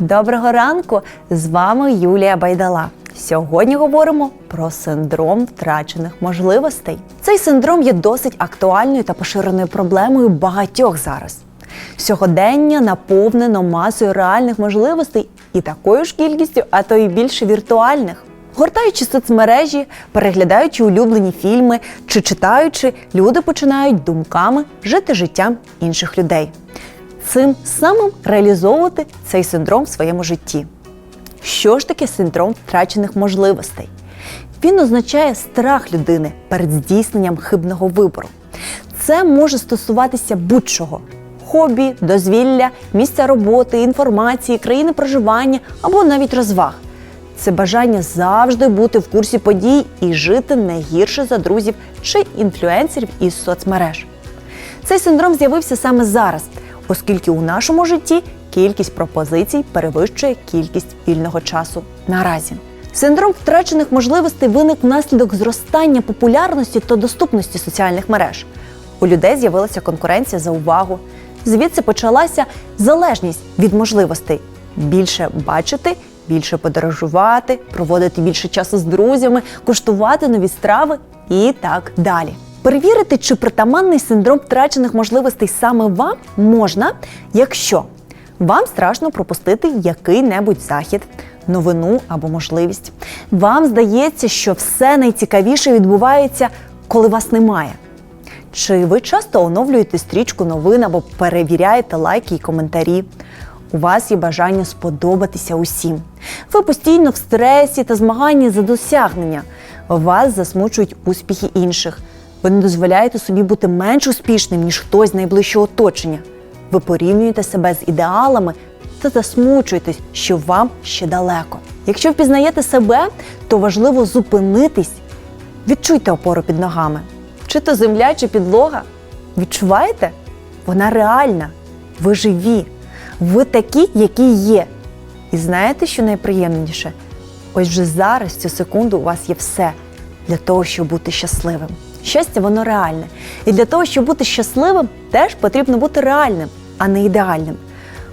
Доброго ранку! З вами Юлія Байдала. Сьогодні говоримо про синдром втрачених можливостей. Цей синдром є досить актуальною та поширеною проблемою багатьох зараз. Сьогодення наповнено масою реальних можливостей і такою ж кількістю, а то й більше віртуальних. Гортаючи соцмережі, переглядаючи улюблені фільми чи читаючи, люди починають думками жити життям інших людей. Цим самим реалізовувати цей синдром в своєму житті. Що ж таке синдром втрачених можливостей? Він означає страх людини перед здійсненням хибного вибору. Це може стосуватися будь-чого: хобі, дозвілля, місця роботи, інформації, країни проживання або навіть розваг. Це бажання завжди бути в курсі подій і жити не гірше за друзів чи інфлюенсерів із соцмереж. Цей синдром з'явився саме зараз, оскільки у нашому житті кількість пропозицій перевищує кількість вільного часу наразі. Синдром втрачених можливостей виник внаслідок зростання популярності та доступності соціальних мереж. У людей з'явилася конкуренція за увагу. Звідси почалася залежність від можливостей більше бачити, більше подорожувати, проводити більше часу з друзями, куштувати нові страви і так далі. Перевірити, чи притаманний синдром втрачених можливостей саме вам можна, якщо вам страшно пропустити який-небудь захід, новину або можливість. Вам здається, що все найцікавіше відбувається, коли вас немає. Чи ви часто оновлюєте стрічку новин або перевіряєте лайки і коментарі? У вас є бажання сподобатися усім. Ви постійно в стресі та змаганні за досягнення. Вас засмучують успіхи інших. Ви не дозволяєте собі бути менш успішним, ніж хтось з найближчого оточення. Ви порівнюєте себе з ідеалами та засмучуєтесь, що вам ще далеко. Якщо впізнаєте себе, то важливо зупинитись. Відчуйте опору під ногами. Чи то земля, чи підлога. Відчуваєте? Вона реальна. Ви живі. Ви такі, які є. І знаєте, що найприємніше? Ось вже зараз, цю секунду, у вас є все для того, щоб бути щасливим. Щастя, воно реальне. І для того, щоб бути щасливим, теж потрібно бути реальним, а не ідеальним.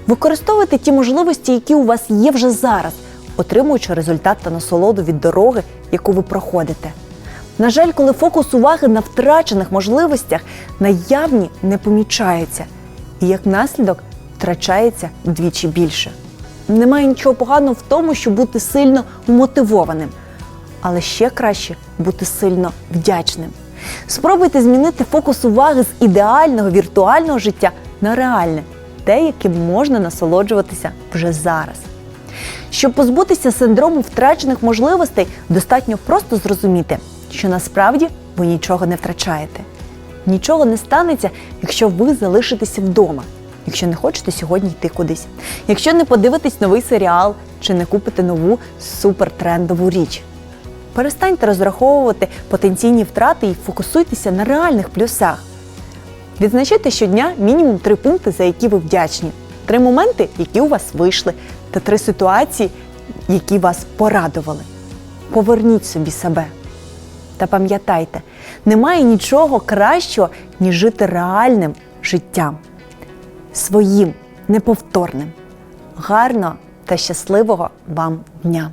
Використовуйте ті можливості, які у вас є вже зараз, отримуючи результат та насолоду від дороги, яку ви проходите. На жаль, коли фокус уваги на втрачених можливостях наявні не помічаються, і як наслідок втрачається вдвічі більше. Немає нічого поганого в тому, щоб бути сильно мотивованим, але ще краще бути сильно вдячним. Спробуйте змінити фокус уваги з ідеального віртуального життя на реальне, те, яким можна насолоджуватися вже зараз. Щоб позбутися синдрому втрачених можливостей, достатньо просто зрозуміти, що насправді ви нічого не втрачаєте. Нічого не станеться, якщо ви залишитеся вдома, якщо не хочете сьогодні йти кудись, якщо не подивитесь новий серіал чи не купите нову супертрендову річ. Перестаньте розраховувати потенційні втрати і фокусуйтеся на реальних плюсах. Відзначайте щодня мінімум три пункти, за які ви вдячні, три моменти, які у вас вийшли, та три ситуації, які вас порадували. Поверніть собі себе. Та пам'ятайте, немає нічого кращого, ніж жити реальним життям, своїм неповторним. Гарного та щасливого вам дня!